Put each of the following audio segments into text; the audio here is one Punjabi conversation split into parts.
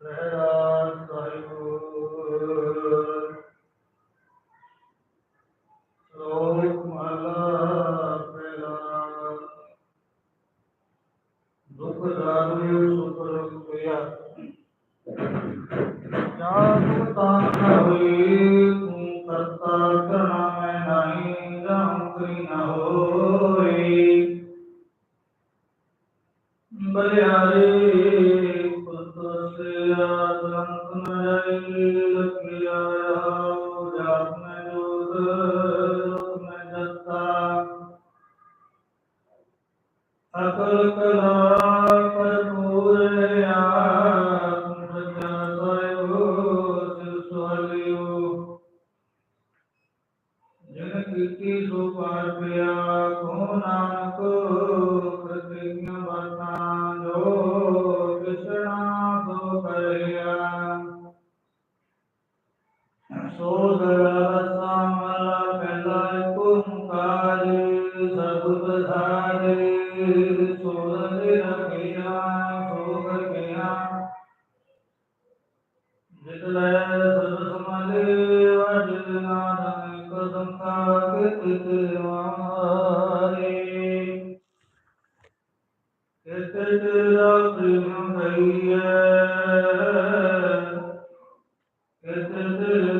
ਰਹਿਰਾਸ ਸਾਹਿਬ ਸ਼ਲੋਕ ਮਹਲਾ ਪਹਿਲਾ ਦੁਖ ਦਾਰੂ ਸੁਪਰ ਪਿਆ ਜਾਤ ਤਾਂ ਹੋਈ ਤੂੰ ਕਰਤਾ ਕਰਨਾ ਮੈਂ ਨਹੀਂ ਰਾਮ ਕਰੀ ਨਾ ਹੋਈ ਬਲਿਆਰੇ ਮੈਂ ਜੱਤਾ ਅਕਲ ਕਲਾ ਭਰਪੂਰ ਆਤਮ ਪ੍ਰਜਾ ਸੋਇਓ ਸਿਰ ਸੁਹਲਿਓ ਜਨ ਕੀਤੀ ਸੋ ਪਾਰ ਪਿਆ ਕੋ ਨਾਨਕ ਪ੍ਰਤਿਗਿਆ ਵਰਨਾ ਜੋ ਕਿਸਣਾ ਸਬਦ ਧਾਰੇ ਸੋਦ ਰਖਿਆ ਸੋਗ ਗਿਆ ਜਿਤ ਲੈ ਸਭ ਸਮਾਲੇ ਵਜਿਤ ਨਾਨਕ ਕਦਮ ਕਾ ਕਿਤ ਮਾਰੇ ਕਿਤ ਤੇਰਾ ਪ੍ਰੇਮ ਕਈਐ ਕਿਤ ਤੇਰਾ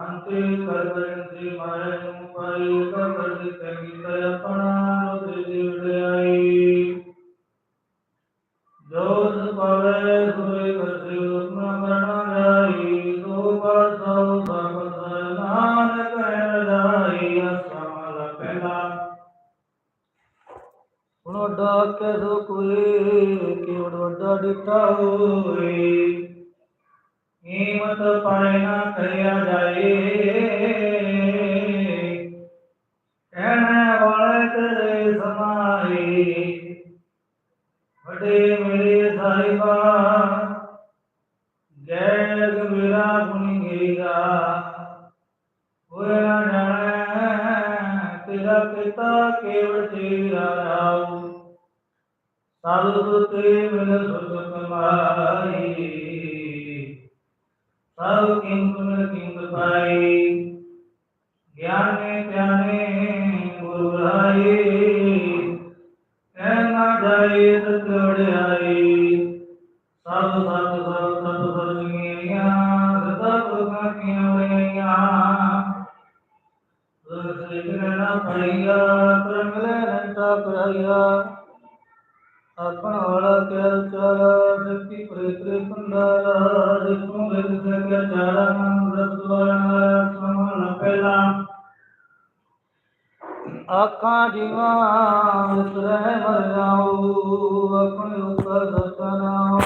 ਅੰਤੇ ਕਰਦਨ ਸੀ ਮਾਰੇ ਨੂੰ ਪਾਈ ਕਬਰ ਦੀ ਤੰਗੀ ਵੱਡਾ ਕੈਸੋ ਕੋਈ ਕਿ ਵੱਡਾ ਦਿੱਤਾ ਹੋਏ। ਕੀਮਤ ਪਾਏ ਨਾ ਕਰਿਆ ਜਾਏ। ਕਹਿਣ ਵਾਲੇ ਤੇਰੇ ਸਮਾਏ। ਵੱਡੇ ਮੇਰੇ ਸਾਹਿਬਾ ਜੈ ਮੇਰਾ ਗੁਣੀ ਗੇਗਾ ਹੋਏ ਨਾ ਜਾਣੈ, ਤੇਰਾ ਪਿਤਾ ਕੇਵਲ ਤੇਰਾ ਰਾਉ। ਸਾਧੂ ਤੇ ਮਿਲ ਸੁਖ ਕਮਾਈ ਸਭ ਕਿੰਤ ਮਿਲ ਪਾਈ ਗਿਆਨੇ ਧਿਆਨੇ ਗੁਰੂ ਰਾਏ ਕਹਿ ਨਾ ਜਾਏ ਸਤ ਵਡਿਆਈ ਸਭ ਸਤ ਸਭ ਸਤ ਸਰਜੀਆਂ ਸਦਾ ਪੁਰਖਾਂ ਕੀਆਂ ਵਡਿਆਈਆਂ ਸੁਰਤ ਨਾ ਕਰਮ ਲੈ ਰੰਟਾ ਪੜਾਈਆ ਆਪਣ ਵਾਲਾ ਚਾਰਾ ਸ਼ਕਤੀ ਪ੍ਰੇਤਰੇ ਪੰਦਾਰਾ ਜਿਸਨੂੰ ਲਿਖ ਸਕਿਆ ਚਾਰਾ ਨਾਮ ਰਸਵਾਨਾ ਸਮਾਨ ਪਹਿਲਾ। ਆਖਾਂ ਜੀਵਾਂ ਵਿਸਰੈ ਮਰ ਜਾਉ ਆਪਣੇ ਉਪਰ ਦਸਨਾ